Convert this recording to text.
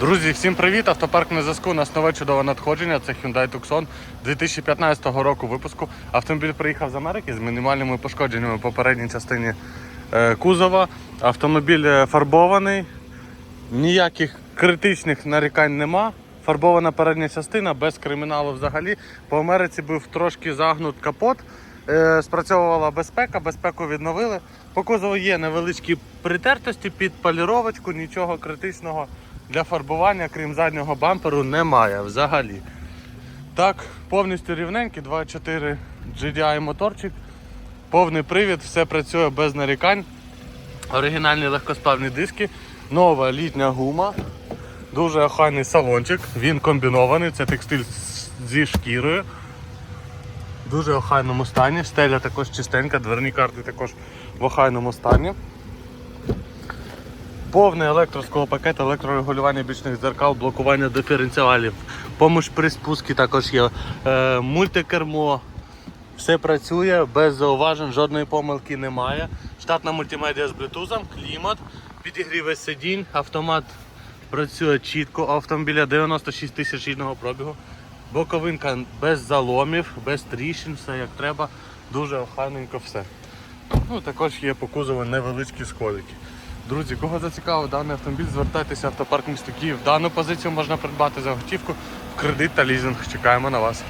Друзі, всім привіт! Автопарк на зв'язку. Нас нове чудове надходження. Це Hyundai Tucson 2015 року випуску. Автомобіль приїхав з Америки з мінімальними пошкодженнями в попередній частині е, кузова. Автомобіль е, фарбований, ніяких критичних нарікань нема. Фарбована передня частина без криміналу взагалі. По Америці був трошки загнут капот. Е, Спрацьовувала безпека, безпеку відновили. По кузову є невеличкі притертості під поліровочку, нічого критичного для фарбування, крім заднього бамперу, немає взагалі. Так, повністю рівненький, 2.4 GDI моторчик, повний привід, все працює без нарікань. Оригінальні легкосплавні диски, нова літня гума, дуже охайний салончик, він комбінований, це текстиль зі шкірою. Дуже охайному стані, стеля також чистенька, дверні карти також в охайному стані. Повний електросковопакет, електрорегулювання бічних дзеркал, блокування диференціалів, помощ при спуску також є, е, мультикермо, все працює без зауважень, жодної помилки немає. Штатна мультимедіа з блютузом, клімат, підігріве сидінь, автомат працює чітко, автомобіля 96 тисяч рідного пробігу. Боковинка без заломів, без тріщин, все як треба, дуже охайненько все. Ну, також є по кузову невеличкі сколики. Друзі, кого зацікавив даний автомобіль, звертайтеся автопарк місто Київ. Дану позицію можна придбати за готівку в кредит та лізинг. Чекаємо на вас.